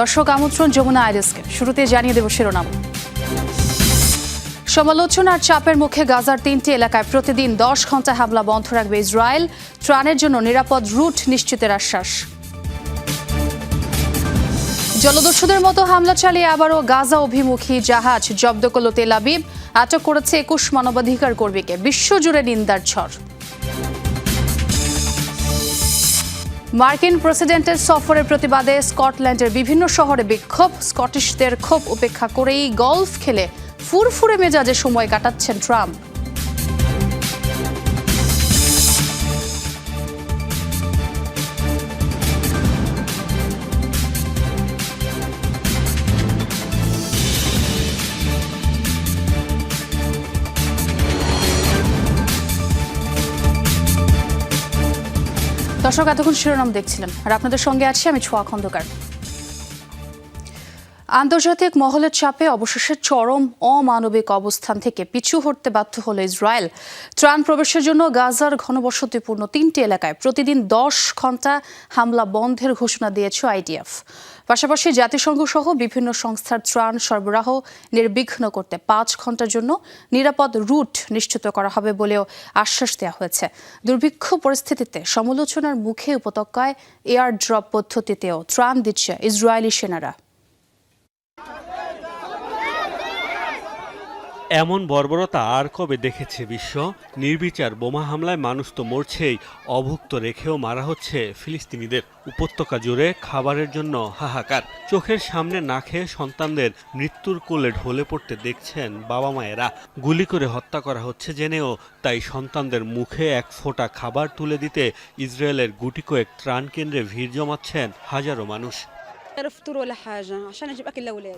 দর্শক আমন্ত্রণ যমুনা আইরিসকে। শুরুতে জানিয়ে দেব শিরোনাম। সমালোচনার চাপের মুখে গাজার তিনটি এলাকায় প্রতিদিন দশ ঘণ্টা হামলা বন্ধ রাখবে ইসরায়েল। ত্রাণের জন্য নিরাপদ রুট নিশ্চিতের আশ্বাস। জলদস্যুদের মতো হামলা চালিয়ে আবারও গাজা অভিমুখী জাহাজ জব্দ করল তেল আবিব। আটক করেছে একুশ মানবাধিকার কর্মীকে। বিশ্বজুড়ে নিন্দার ঝড়। মার্কিন প্রেসিডেন্টের সফরের প্রতিবাদে স্কটল্যান্ডের বিভিন্ন শহরে বিক্ষোভ। স্কটিশদের ক্ষোভ উপেক্ষা করেই গলফ খেলে ফুরফুরে মেজাজে সময় কাটাচ্ছেন ট্রাম্প। দর্শক এতক্ষণ শিরোনাম দেখছিলেন আর আপনাদের সঙ্গে আছি আমি ছোয়া খন্দকার। আন্তর্জাতিক মহলের চাপে অবশেষে চরম অমানবিক অবস্থান থেকে পিছু হটতে বাধ্য হল ইসরায়েল। ত্রাণ প্রবেশের জন্য গাজার ঘনবসতিপূর্ণ তিনটি এলাকায় প্রতিদিন দশ ঘণ্টা হামলা বন্ধের ঘোষণা দিয়েছে আইডিএফ। পাশাপাশি জাতিসংঘ সহ বিভিন্ন সংস্থার ত্রাণ সরবরাহ নির্বিঘ্ন করতে পাঁচ ঘণ্টার জন্য নিরাপদ রুট নিশ্চিত করা হবে বলেও আশ্বাস দেওয়া হয়েছে। দুর্ভিক্ষ পরিস্থিতিতে সমালোচনার মুখে উপত্যকায় এয়ার ড্রপ পদ্ধতিতেও ত্রাণ দিচ্ছে ইসরায়েলি সেনারা। এমন বর্বরতা আর কবে দেখেছে বিশ্ব? নির্বিচার বোমা হামলায় মানুষ তো মরছেই, অভুক্ত রেখেও মারা হচ্ছে ফিলিস্তিনিদের। উপত্যকা জুড়ে খাবারের জন্য হাহাকার। চোখের সামনে না খেয়ে সন্তানদের মৃত্যুর কোলে ঢলে পড়তে দেখছেন বাবা মায়েরা। গুলি করে হত্যা করা হচ্ছে জেনেও, তাই সন্তানদের মুখে এক ফোঁটা খাবার তুলে দিতে ইসরায়েলের গুটি কয়েক ত্রাণ কেন্দ্রে ভিড় জমাচ্ছেন হাজারো মানুষ।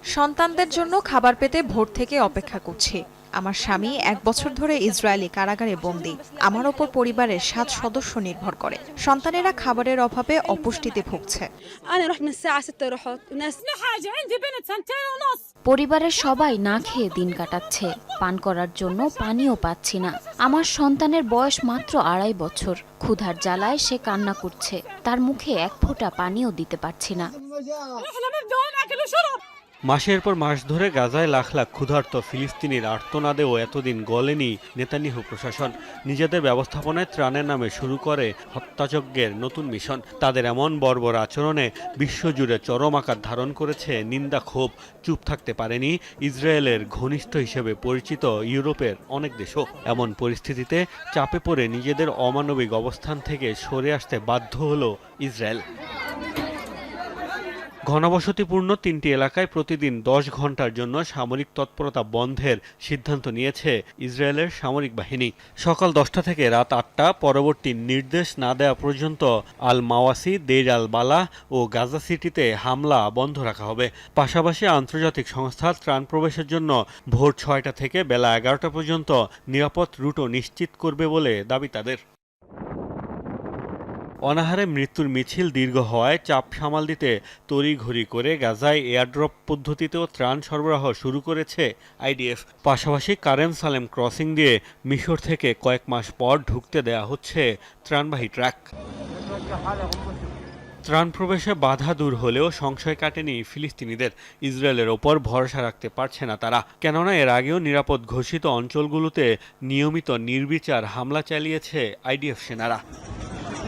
সন্তানদের জন্য খাবার পেতে ভোর থেকে অপেক্ষা করছে। আমার স্বামী এক বছর ধরে ইসরায়েলি কারাগারে বন্দি। আমার ওপর পরিবারের সাত সদস্য নির্ভর করে। সন্তানেরা খাবারের অভাবে অপুষ্টিতে ভুগছে। পরিবারের সবাই না খেয়ে দিন কাটাচ্ছে। পান করার জন্য পানিও পাচ্ছি না। আমার সন্তানের বয়স মাত্র আড়াই বছর। ক্ষুধার জ্বালায় সে কান্না করছে। তার মুখে এক ফোঁটা পানিও দিতে পারছি না। মাসের পর মাস ধরে গাজায় লাখ লাখ ক্ষুধার্ত ফিলিস্তিনির আর্তনাদেও এতদিন গলেনি নেতানিহু প্রশাসন। নিজেদের ব্যবস্থাপনায় ত্রাণের নামে শুরু করে হত্যাযজ্ঞের নতুন মিশন। তাদের এমন বর্বর আচরণে বিশ্বজুড়ে চরম আকার ধারণ করেছে নিন্দা ক্ষোভ। চুপ থাকতে পারেনি ইসরায়েলের ঘনিষ্ঠ হিসেবে পরিচিত ইউরোপের অনেক দেশও। এমন পরিস্থিতিতে চাপে পড়ে নিজেদের অমানবিক অবস্থান থেকে সরে আসতে বাধ্য হল ইসরায়েল। ঘনবসতিপূর্ণ তিনটি এলাকায় প্রতিদিন দশ ঘণ্টার জন্য সামরিক তৎপরতা বন্ধের সিদ্ধান্ত নিয়েছে ইসরায়েলের সামরিক বাহিনী। সকাল দশটা থেকে রাত আটটা পরবর্তী নির্দেশ না দেওয়া পর্যন্ত আল মাওয়াসি দেইর আল বালা ও গাজা সিটিতে হামলা বন্ধ রাখা হবে। পাশাপাশি আন্তর্জাতিক সংস্থা ত্রাণ প্রবেশের জন্য ভোর ছয়টা থেকে বেলা এগারোটা পর্যন্ত নিরাপদ রুটও নিশ্চিত করবে বলে দাবি তাদের। অনাহারে মৃত্যুর মিছিল দীর্ঘ হওয়ায় চাপ সামাল দিতে তড়িঘড়ি করে গাজায় এয়ারড্রপ পদ্ধতিতেও ত্রাণ সরবরাহ শুরু করেছে আইডিএফ। পাশাপাশি কারেম সালেম ক্রসিং দিয়ে মিশর থেকে কয়েক মাস পর ঢুকতে দেয়া হচ্ছে ত্রাণবাহী ট্রাক। ত্রাণ প্রবেশে বাধা দূর হলেও সংশয় কাটেনি ফিলিস্তিনিদের। ইসরায়েলের ওপর ভরসা রাখতে পারছে না তারা। কেননা এর আগেও নিরাপদ ঘোষিত অঞ্চলগুলোতে নিয়মিত নির্বিচার হামলা চালিয়েছে আইডিএফ সেনারা।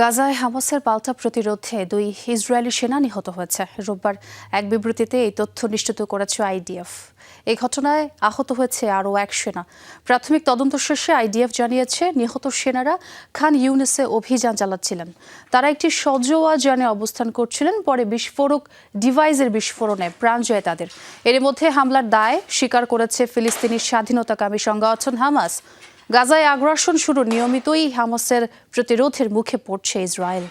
গাজায় হামাসের পাল্টা প্রতিরোধে দুই ইসরায়েলি সেনা নিহত হয়েছে। রোববার এক বিবৃতিতে এই তথ্য নিশ্চিত করেছে আইডিএফ। এই ঘটনায় আহত হয়েছে আরও এক সেনা। প্রাথমিক তদন্ত শেষে আইডিএফ জানিয়েছে, নিহত সেনারা খান ইউনিসে অভিযান চালাচ্ছিলেন। তারা একটি সজোয়া যানে অবস্থান করছিলেন, পরে বিস্ফোরক ডিভাইসের বিস্ফোরণে প্রাণ যায় তাদের। এর মধ্যে হামলার দায় স্বীকার করেছে ফিলিস্তিনি স্বাধীনতাকামী সংগঠন হামাস। গাজায় আগ্রাসন শুরু নিয়মিতই হামাসের প্রতিরোধের মুখে পড়ছে ইসরায়েল।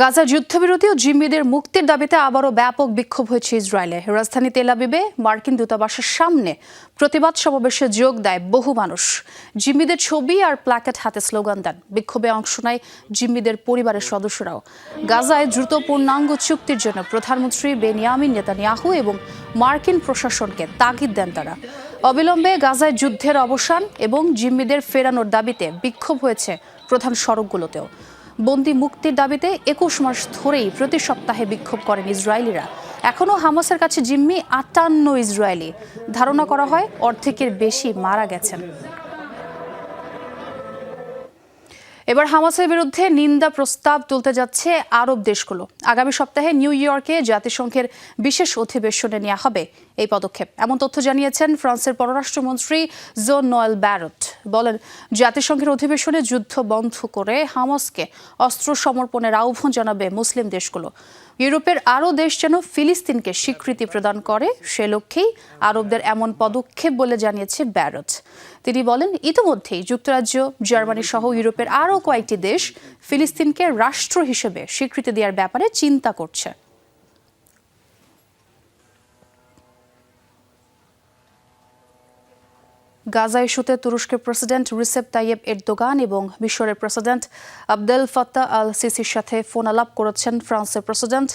গাজা যুদ্ধবিরতি ও জিম্মিদের মুক্তির দাবিতে আবারও ব্যাপক বিক্ষোভ হয়েছে ইসরায়েলে। রাজধানী তেলাবিবে মার্কিন দূতাবাসের সামনে প্রতিবাদ সমাবেশে যোগ দেয় বহু মানুষ। জিম্মিদের ছবি আর প্ল্যাকেট হাতে স্লোগান দেন। বিক্ষোভে অংশ নেয় জিম্মিদের পরিবারের সদস্যরাও। গাজায় দ্রুত পূর্ণাঙ্গ চুক্তির জন্য প্রধানমন্ত্রী বেনিয়ামিন নেতানিয়াহু এবং মার্কিন প্রশাসনকে তাগিদ দেন তারা। অবিলম্বে গাজায় যুদ্ধের অবসান এবং জিম্মিদের ফেরানোর দাবিতে বিক্ষোভ হয়েছে প্রধান সড়কগুলোতেও। বন্দি মুক্তির দাবিতে একুশ মাস ধরেই প্রতি সপ্তাহে বিক্ষোভ করেন ইসরায়েলিরা। এখনও হামাসের কাছে জিম্মি আটান্ন ইসরায়েলি। ধারণা করা হয়, অর্ধেকের বেশি মারা গেছেন। এবার হামাসের বিরুদ্ধে নিন্দা প্রস্তাব তুলতে যাচ্ছে আরব দেশগুলো। আগামী সপ্তাহে নিউ ইয়র্কে জাতিসংঘের বিশেষ অধিবেশনে নেওয়া হবে এই পদক্ষেপ। এমন তথ্য জানিয়েছেন ফ্রান্সের পররাষ্ট্রমন্ত্রী জো নয়েল ব্যারট। বলেন, জাতিসংঘের অধিবেশনে যুদ্ধ বন্ধ করে হামাসকে অস্ত্র সমর্পণের আহ্বান জানাবে মুসলিম দেশগুলো। ইউরোপের আরও দেশ যেন ফিলিস্তিনকে স্বীকৃতি প্রদান করে, সে লক্ষ্যেই আরবদের এমন পদক্ষেপ বলে জানিয়েছে ব্যারট তিনি বলেন, ইতিমধ্যেই যুক্তরাজ্য, জার্মানি সহ ইউরোপের আরও কয়েকটি দেশ ফিলিস্তিনকে রাষ্ট্র হিসেবে স্বীকৃতি দেওয়ার ব্যাপারে চিন্তা করছে। গাজা ইস্যুতে তুরস্কের প্রেসিডেন্ট রিসেপ তাইয়েব এরদোগান এবং মিশরের প্রেসিডেন্ট আবদেল ফাত্তা আল সিসির সাথে ফোন আলাপ করেছেন ফ্রান্সের প্রেসিডেন্ট।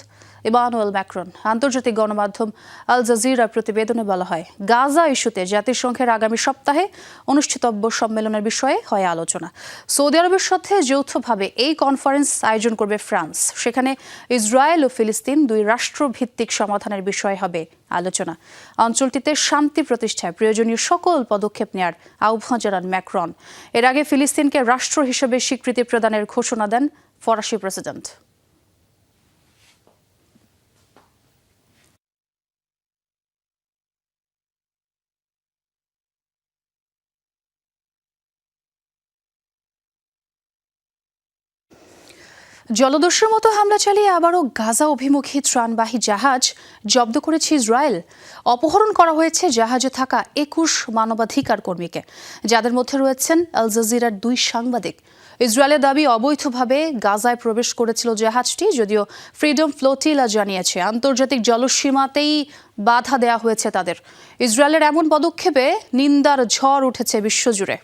Emmanuel Macron. আন্তর্জাতিক গণমাধ্যম আল জাজিরা প্রতিবেদনে বলা হয়, গাজা ইস্যুতে জাতিসংঘের আগামী সপ্তাহে অনুষ্ঠিতব্য সম্মেলনের বিষয়ে হয় আলোচনা। সৌদি আরবের সাথে যৌথভাবে এই কনফারেন্স আয়োজন করবে ফ্রান্স। সেখানে ইসরায়েল ও ফিলিস্তিন দুই রাষ্ট্রভিত্তিক সমাধানের বিষয়ে হবে আলোচনা। অঞ্চলটিতে শান্তি প্রতিষ্ঠায় প্রয়োজনীয় সকল পদক্ষেপ নেয়ার আহ্বান জানান ম্যাক্রন। এর আগে ফিলিস্তিনকে রাষ্ট্র হিসেবে স্বীকৃতি প্রদানের ঘোষণা দেন ফরাসি প্রেসিডেন্ট। জলদস্যুর মতো হামলা চালিয়ে আবারও গাজা অভিমুখী ত্রাণবাহী জাহাজ জব্দ করেছে ইসরায়েল। অপহরণ করা হয়েছে জাহাজে থাকা একুশ মানবাধিকার কর্মীকে, যাদের মধ্যে রয়েছেন আল জাজিরার দুই সাংবাদিক। ইসরায়েলের দাবি অবৈধভাবে গাজায় প্রবেশ করেছিল জাহাজটি, যদিও ফ্রিডম ফ্লোটিলা জানিয়েছে, আন্তর্জাতিক জলসীমাতেই বাধা দেয়া হয়েছে তাদের। ইসরায়েলের এমন পদক্ষেপে নিন্দার ঝড় উঠেছে বিশ্বজুড়ে।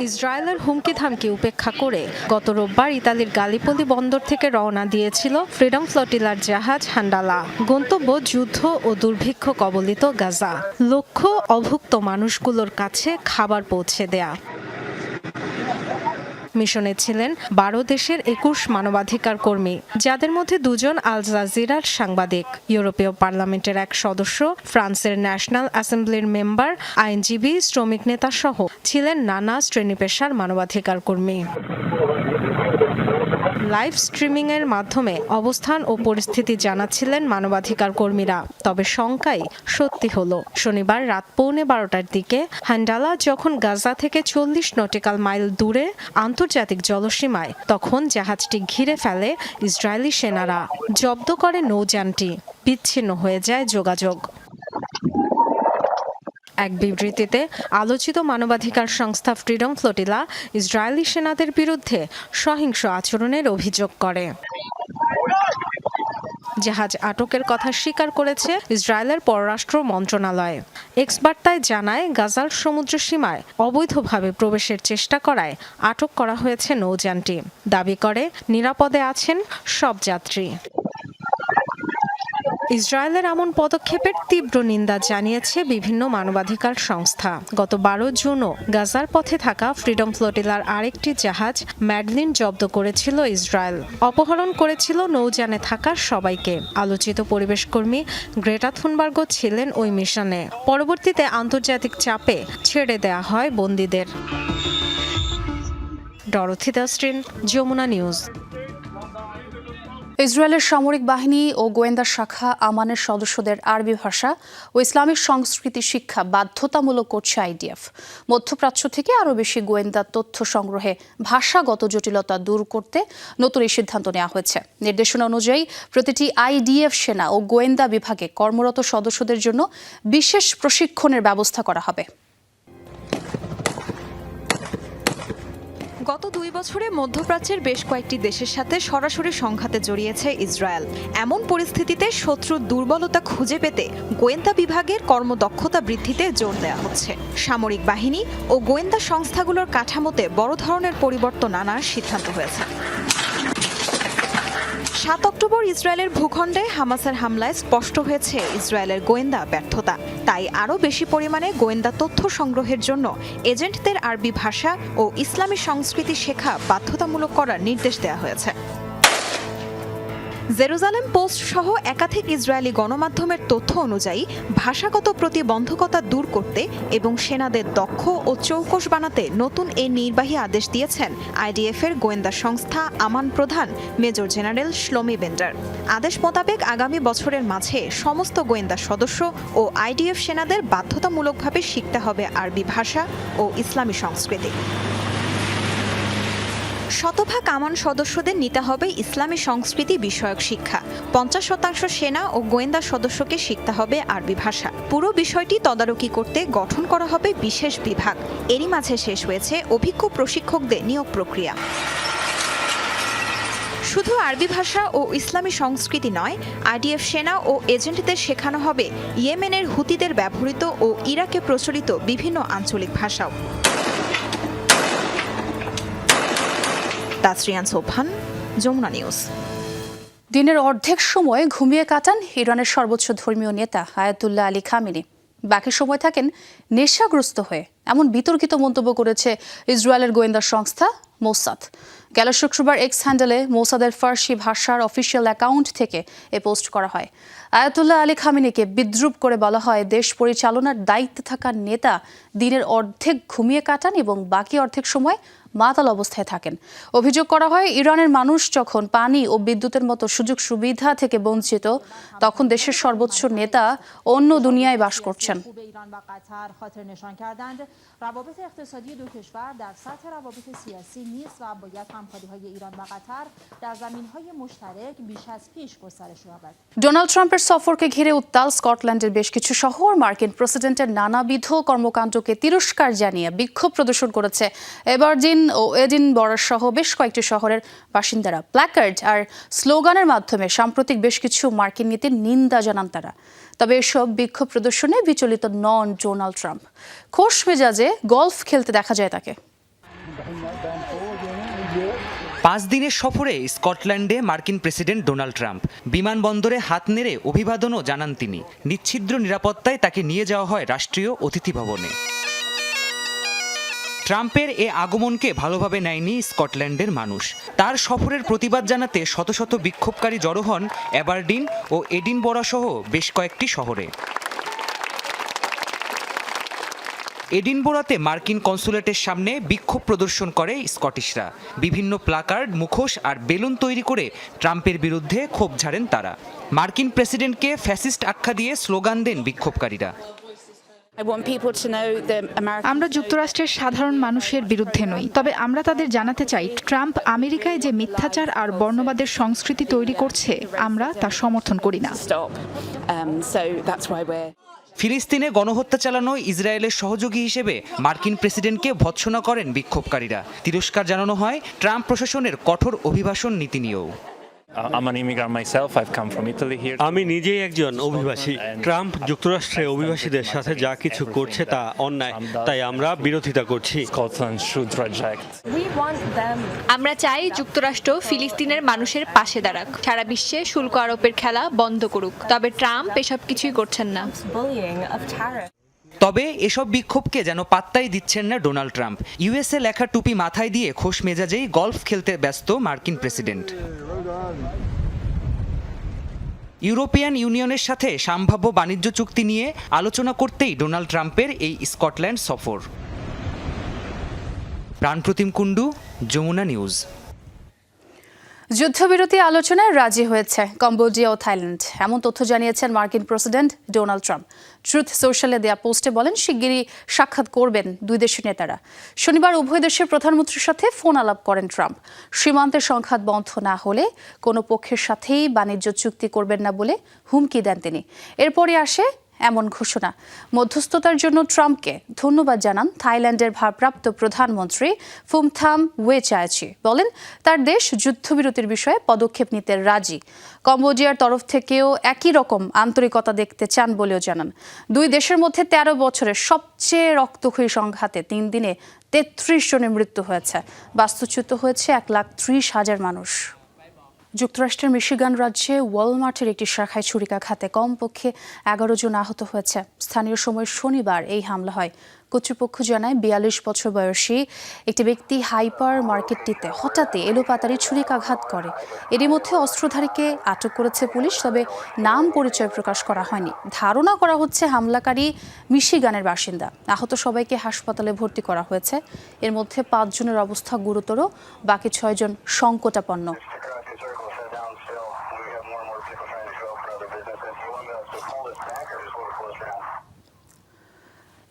ইসরায়েলের হুমকি থামকি উপেক্ষা করে গত রোববার ইতালির গালিপলি বন্দর থেকে রওনা দিয়েছিল ফ্রিডম ফ্লটিলার জাহাজ হান্ডালা। গন্তব্য যুদ্ধ ও দুর্ভিক্ষ কবলিত গাজা। লক্ষ্য অভুক্ত মানুষগুলোর কাছে খাবার পৌঁছে দেয়া। মিশনে ছিলেন বারো দেশের একুশ মানবাধিকার কর্মী, যাদের মধ্যে দুজন আল জাজিরার সাংবাদিক। ইউরোপীয় পার্লামেন্টের এক সদস্য, ফ্রান্সের ন্যাশনাল অ্যাসেম্বলির মেম্বার, আইনজীবী, শ্রমিক নেতা সহ ছিলেন নানা শ্রেণি পেশার মানবাধিকার কর্মী। লাইভ স্ট্রিমিং এর মাধ্যমে অবস্থান ও পরিস্থিতি জানাচ্ছিলেন মানবাধিকার কর্মীরা। তবে শঙ্কাই সত্যি হলো, শনিবার রাত পৌনে বারোটার দিকে হান্ডালা যখন গাজা থেকে চল্লিশ নটিক্যাল মাইল দূরে আন্তর্জাতিক জলসীমায়, তখন জাহাজটি ঘিরে ফেলে ইসরায়েলি সেনারা। জব্দ করে নৌযানটি, বিচ্ছিন্ন হয়ে যায় যোগাযোগ। এক বিবৃতিতে, আলোচিত মানবাধিকার সংস্থা ফ্রিডম ফ্লোটিলা ইসরায়েলি সেনাদের বিরুদ্ধে সহিংস আচরণের অভিযোগ করে। জাহাজ আটকের কথা স্বীকার করেছে ইসরায়েলের পররাষ্ট্র মন্ত্রণালয়। এক্স বার্তায় জানায়, গাজার সমুদ্র সীমায় অবৈধভাবে প্রবেশের চেষ্টা করায় আটক করা হয়েছে নৌযানটি। দাবি করে, নিরাপদে আছেন সব যাত্রী। ইসরায়েলের এমন পদক্ষেপের তীব্র নিন্দা জানিয়েছে বিভিন্ন মানবাধিকার সংস্থা। গত বারো জুনও গাজার পথে থাকা ফ্রিডম ফ্লোটিলার আরেকটি জাহাজ ম্যাডলিন জব্দ করেছিল ইসরায়েল। অপহরণ করেছিল নৌযানে থাকা সবাইকে। আলোচিত পরিবেশকর্মী গ্রেটা থুনবার্গ ছিলেন ওই মিশনে। পরবর্তীতে আন্তর্জাতিক চাপে ছেড়ে দেয়া হয় বন্দীদের। ডরথি দাস্ট্রিন যমুনা নিউজ। ইসরায়েলের সামরিক বাহিনী ও গোয়েন্দা শাখা আমানের সদস্যদের আরবি ভাষা ও ইসলামিক সংস্কৃতি শিক্ষা বাধ্যতামূলক করছে আইডিএফ। মধ্যপ্রাচ্য থেকে আরও বেশি গোয়েন্দা তথ্য সংগ্রহে ভাষাগত জটিলতা দূর করতে নতুন এই সিদ্ধান্ত নেওয়া হয়েছে। নির্দেশনা অনুযায়ী প্রতিটি আইডিএফ সেনা ও গোয়েন্দা বিভাগে কর্মরত সদস্যদের জন্য বিশেষ প্রশিক্ষণের ব্যবস্থা করা হবে। গত দুই বছরে মধ্যপ্রাচ্যের বেশ কয়েকটি দেশের সাথে সরাসরি সংঘাতে জড়িয়েছে ইসরায়েল। এমন পরিস্থিতিতে শত্রুর দুর্বলতা খুঁজে পেতে গোয়েন্দা বিভাগের কর্মদক্ষতা বৃদ্ধিতে জোর দেওয়া হচ্ছে। সামরিক বাহিনী ও গোয়েন্দা সংস্থাগুলোর কাঠামোতে বড় ধরনের পরিবর্তন আনার সিদ্ধান্ত হয়েছে। সাত অক্টোবর ইসরায়েলের ভূখণ্ডে হামাসের হামলায় স্পষ্ট হয়েছে, ইসরায়েলের গোয়েন্দা ব্যর্থতা। তাই আরও বেশি পরিমাণে গোয়েন্দা তথ্য সংগ্রহের জন্য এজেন্টদের আরবি ভাষা ও ইসলামী সংস্কৃতি শেখা বাধ্যতামূলক করার নির্দেশ দেওয়া হয়েছে। জেরুজালেম পোস্ট সহ একাধিক ইসরায়েলি গণমাধ্যমের তথ্য অনুযায়ী ভাষাগত প্রতিবন্ধকতা দূর করতে এবং সেনাদের দক্ষ ও চৌকস বানাতে নতুন এই নির্বাহী আদেশ দিয়েছেন আইডিএফ এর গোয়েন্দা সংস্থা আমান প্রধান মেজর জেনারেল শ্লোমি বেন্ডার। আদেশ মোতাবেক আগামী বছরের মাঝে সমস্ত গোয়েন্দা সদস্য ও আইডিএফ সেনাদের বাধ্যতামূলকভাবে শিখতে হবে আরবি ভাষা ও ইসলামী সংস্কৃতি। শতভাগ আমান সদস্যদের নিতে হবে ইসলামী সংস্কৃতি বিষয়ক শিক্ষা। পঞ্চাশ শতাংশ সেনা ও গোয়েন্দা সদস্যকে শিখতে হবে আরবি ভাষা। পুরো বিষয়টি তদারকি করতে গঠন করা হবে বিশেষ বিভাগ। এরই মাঝে শেষ হয়েছে অভিজ্ঞ প্রশিক্ষকদের নিয়োগ প্রক্রিয়া। শুধু আরবি ভাষা ও ইসলামী সংস্কৃতি নয়, আইডিএফ সেনা ও এজেন্টদের শেখানো হবে ইয়েমেনের হুতিদের ব্যবহৃত ও ইরাকে প্রচলিত বিভিন্ন আঞ্চলিক ভাষাও। তাসরিয়ান সোভান যমুনা নিউজ। দিনের অর্ধেক সময় ঘুমিয়ে কাটান ইরানের সর্বোচ্চ ধর্মীয় নেতা আয়াতুল্লাহ আলী খামিনি। বাকি সময় থাকেন নেশাগ্রস্ত হয়ে, এমন বিতর্কিত মন্তব্য করেছে ইসরায়েলের গোয়েন্দা সংস্থা মোসাদ। গেল শুক্রবার এক্স হ্যান্ডেলে মোসাদের ফার্সি ভাষার অফিসিয়াল অ্যাকাউন্ট থেকে এ পোস্ট করা হয়। আয়াতুল্লাহ আলী খামিনিকে বিদ্রুপ করে বলা হয়, দেশ পরিচালনার দায়িত্বে থাকা নেতা দিনের অর্ধেক ঘুমিয়ে কাটান এবং বাকি অর্ধেক সময় মাতাল অবস্থায় থাকেন। অভিযোগ করা হয়, ইরানের মানুষ যখন পানি ও বিদ্যুতের মতো সুযোগ সুবিধা থেকে বঞ্চিত, তখন দেশের সর্বোচ্চ নেতা অন্য দুনিয়ায় বাস করছেন। ডোনাল্ড ট্রাম্পের সফরকে ঘিরে উত্তাল স্কটল্যান্ডের বেশ কিছু শহর। মার্কিন প্রেসিডেন্টের নানাবিধ কর্মকাণ্ডকে তিরস্কার জানিয়ে বিক্ষোভ প্রদর্শন করেছে। এবার দিন ও এডিনবরা সহ বেশ কয়েকটি শহরের বাসিন্দারা প্ল্যাকার্ড আর স্লোগানের মাধ্যমে সাম্প্রতিক বেশ কিছু মার্কিন নীতির নিন্দা জানান তারা। তবে এসব বিক্ষোভ প্রদর্শনে বিচলিত নন ডোনাল্ড ট্রাম্প। খোশ মেজাজে গলফ খেলতে দেখা যায় তাকে। পাঁচ দিনের সফরে স্কটল্যান্ডে মার্কিন প্রেসিডেন্ট ডোনাল্ড ট্রাম্প বিমানবন্দরে হাত নেড়ে অভিবাদনও জানান তিনি। নিচ্ছিদ্র নিরাপত্তায় তাকে নিয়ে যাওয়া হয় রাষ্ট্রীয় অতিথি ভবনে। ট্রাম্পের এ আগমনকে ভালোভাবে নেয়নি স্কটল্যান্ডের মানুষ। তার সফরের প্রতিবাদ জানাতে শত শত বিক্ষোভকারী জড়ো হন অ্যাবারডিন ও এডিনবরা সহ বেশ কয়েকটি শহরে। এডিনবোরাতে মার্কিন কনসুলেটের সামনে বিক্ষোভ প্রদর্শন করে স্কটিশরা। বিভিন্ন প্লাকার্ড, মুখোশ আর বেলুন তৈরি করে ট্রাম্পের বিরুদ্ধে ক্ষোভ ঝাড়েন তারা। মার্কিন প্রেসিডেন্টকে ফ্যাসিস্ট আখ্যা দিয়ে স্লোগান দেন বিক্ষোভকারীরা। আমরা যুক্তরাষ্ট্রের সাধারণ মানুষের বিরুদ্ধে নই। তবে আমরা তাদের জানাতে চাই ট্রাম্প আমেরিকায় যে মিথ্যাচার আর বর্ণবাদের সংস্কৃতি তৈরি করছে আমরা তা সমর্থন করি না। ফিলিস্তিনে গণহত্যা চালানো ইসরায়েলের সহযোগী হিসেবে মার্কিন প্রেসিডেন্টকে ভৎসনা করেন বিক্ষোভকারীরা। তিরস্কার জানানো হয় ট্রাম্প প্রশাসনের কঠোর অভিবাসন নীতি নিয়েও। I'm an immigrant myself. I've come from Italy আমি নিজেই একজন অভিবাসী। ট্রাম্প যুক্তরাষ্ট্রে অভিবাসীদের সাথে যা কিছু করছে তা অন্যায় তাই আমরা বিরোধিতা করছি. আমরা চাই যুক্তরাষ্ট্র ফিলিস্তিনের মানুষের পাশে দাঁড়াক। সারা বিশ্বে শুল্ক আরোপের খেলা বন্ধ করুক। তবে ট্রাম্প এসব কিছুই করছেন না। তবে এসব বিক্ষোভকে যেন পাত্তাই দিচ্ছেন না ডোনাল্ড ট্রাম্প। ইউএসএ লেখা টুপি মাথায় দিয়ে খোশ মেজাজেই গলফ খেলতে ব্যস্ত মার্কিন প্রেসিডেন্ট। ইউরোপিয়ান ইউনিয়নের সাথে সম্ভাব্য বাণিজ্য চুক্তি নিয়ে আলোচনা করতেই ডোনাল্ড ট্রাম্পের এই স্কটল্যান্ড সফর। প্রাণপ্রতিম কুণ্ডু, যমুনা নিউজ। যুদ্ধবিরতি আলোচনায় রাজি হয়েছে কম্বোডিয়া ও থাইল্যান্ড। এমন তথ্য জানিয়েছেন মার্কিন প্রেসিডেন্ট ডোনাল্ড ট্রাম্প। ট্রুথ সোশ্যালে দেয়া পোস্টে বলেন, শিগগিরই সাক্ষাৎ করবেন দুই দেশের নেতারা। শনিবার উভয় দেশের প্রধানমন্ত্রীর সাথে ফোন আলাপ করেন ট্রাম্প। সীমান্তের সংঘাত বন্ধ না হলে কোনো পক্ষের সাথেই বাণিজ্য চুক্তি করবেন না বলে হুমকি দেন তিনি। এরপরে আসে এমন ঘোষণা। মধ্যস্থতার জন্য ট্রাম্পকে ধন্যবাদ জানান থাইল্যান্ডের ভারপ্রাপ্ত প্রধানমন্ত্রী ফুমথাম ওয়ে চায়াচি বলেন, তার দেশ যুদ্ধবিরতির বিষয়ে পদক্ষেপ নিতে রাজি। কম্বোডিয়ার তরফ থেকেও একই রকম আন্তরিকতা দেখতে চান বলেও জানান। দুই দেশের মধ্যে তেরো বছরের সবচেয়ে রক্তক্ষয়ী সংঘাতে তিন দিনে তেত্রিশ জনের মৃত্যু হয়েছে। বাস্তুচ্যুত হয়েছে এক লাখ ত্রিশ হাজার মানুষ। যুক্তরাষ্ট্রের মিশিগান রাজ্যে ওয়ালমার্টের একটি শাখায় ছুরিকাঘাতে কমপক্ষে এগারো জন আহত হয়েছে। স্থানীয় সময় শনিবার এই হামলা হয়। কর্তৃপক্ষ জানায়, বিয়াল্লিশ বছর বয়সী একটি ব্যক্তি হাইপার মার্কেটটিতে হঠাৎই এলোপাতারি ছুরিকাঘাত করে। এরই মধ্যে অস্ত্রধারীকে আটক করেছে পুলিশ, তবে নাম পরিচয় প্রকাশ করা হয়নি। ধারণা করা হচ্ছে, হামলাকারী মিশিগানের বাসিন্দা। আহত সবাইকে হাসপাতালে ভর্তি করা হয়েছে। এর মধ্যে পাঁচজনের অবস্থা গুরুতর, বাকি ছয়জন সংকটাপন্ন।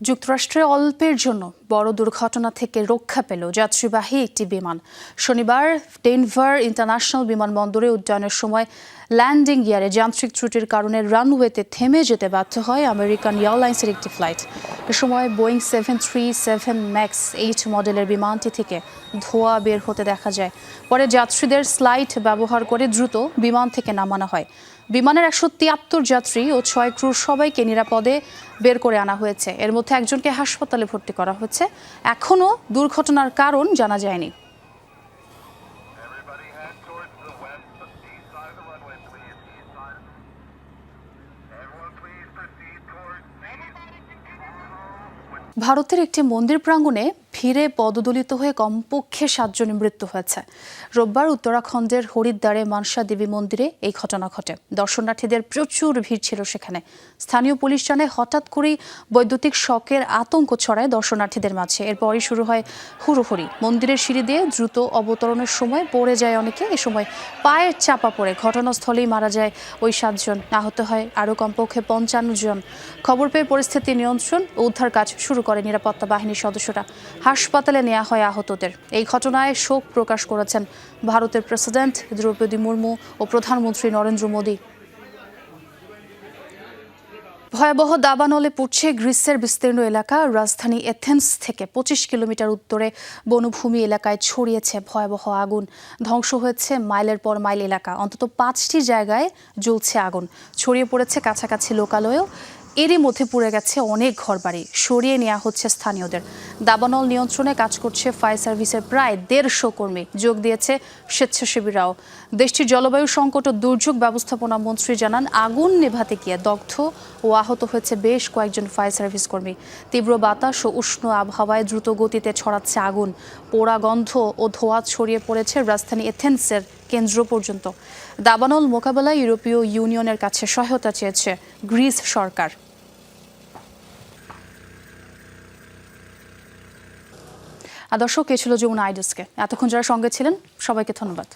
যুক্তরাষ্ট্রে অল্পের জন্য বড় দুর্ঘটনা থেকে রক্ষা পেল যাত্রীবাহী একটি বিমান। শনিবার ডেনভার ইন্টারন্যাশনাল বিমানবন্দরে উড্ডয়নের সময় ল্যান্ডিং গিয়ারে যান্ত্রিক ত্রুটির কারণে রানওয়েতে থেমে যেতে বাধ্য হয় আমেরিকান এয়ারলাইন্সের একটি ফ্লাইট। এ সময় Boeing seven three seven max eight মডেলের বিমানটি থেকে ধোঁয়া বের হতে দেখা যায়। পরে যাত্রীদের স্লাইড ব্যবহার করে দ্রুত বিমান থেকে নামানো হয়। বিমানের একশো তিয়াত্তর যাত্রী ও ছয় ক্রুর সবাইকে নিরাপদে বের করে আনা হয়েছে। এর মধ্যে একজনকে হাসপাতালে ভর্তি করা হয়েছে। এখনও দুর্ঘটনার কারণ জানা যায়নি। ভারতের একটি মন্দির প্রাঙ্গণে ভিড়ে পদদলিত হয়ে কমপক্ষে সাতজনের মৃত্যু হয়েছে। রোববার উত্তরাখণ্ডের হরিদ্বারে মানসা দেবী মন্দিরে এই ঘটনা ঘটে। দর্শনার্থীদের প্রচুর ভিড় ছিল সেখানে। স্থানীয় পুলিশ জানায় হঠাৎ করেই বৈদ্যুতিক শকের আতঙ্ক ছড়ায় দর্শনার্থীদের মাঝে। এরপরই শুরু হয় হুড়োহুড়ি। মন্দিরের সিঁড়ি দিয়ে দ্রুত অবতরণের সময় পড়ে যায় অনেকে। এ সময় পায়ের চাপা পড়ে। ঘটনাস্থলেই মারা যায় ওই সাতজন। আহত হয় আরও কমপক্ষে পঞ্চান্ন জন। খবর পেয়ে পরিস্থিতি নিয়ন্ত্রণ ও উদ্ধার কাজ শুরু করে নিরাপত্তা বাহিনীর সদস্যরা। হাসপাতালে নেওয়া হয় আহতদের। এই ঘটনায় শোক প্রকাশ করেছেন ভারতের প্রেসিডেন্ট দ্রৌপদী মুর্মু ও প্রধানমন্ত্রী নরেন্দ্র মোদী। ভয়াবহ দাবানলে পড়ছে গ্রিসের বিস্তীর্ণ এলাকা। রাজধানী এথেন্স থেকে পঁচিশ কিলোমিটার উত্তরে বনভূমি এলাকায় ছড়িয়েছে ভয়াবহ আগুন। ধ্বংস হয়েছে মাইলের পর মাইল এলাকা। অন্তত পাঁচটি জায়গায় জ্বলছে আগুন। ছড়িয়ে পড়েছে কাছাকাছি লোকালয়েও। এরই মধ্যে পুড়ে গেছে অনেক ঘরবাড়ি। সরিয়ে নেওয়া হচ্ছে স্থানীয়দের। দাবানল নিয়ন্ত্রণে কাজ করছে ফায়ার সার্ভিসের প্রায় দেড়শো কর্মী। যোগ দিয়েছে স্বেচ্ছাসেবীরাও। দেশটির জলবায়ু সংকট ও দুর্যোগ ব্যবস্থাপনা মন্ত্রী জানান, আগুন নেভাতে গিয়ে দগ্ধ ও আহত হয়েছে বেশ কয়েকজন ফায়ার সার্ভিস কর্মী। তীব্র বাতাস ও উষ্ণ আবহাওয়ায় দ্রুত গতিতে ছড়াচ্ছে আগুন। পোড়া গন্ধ ও ধোঁয়া ছড়িয়ে পড়েছে রাজধানী এথেন্সের কেন্দ্র পর্যন্ত। দাবানল মোকাবেলায় ইউরোপীয় ইউনিয়নের কাছে সহায়তা চেয়েছে গ্রিস সরকার। দর্শক, এ ছিল যমুনা আইডিসকে এতক্ষণ যারা সঙ্গে ছিলেন, সবাইকে ধন্যবাদ।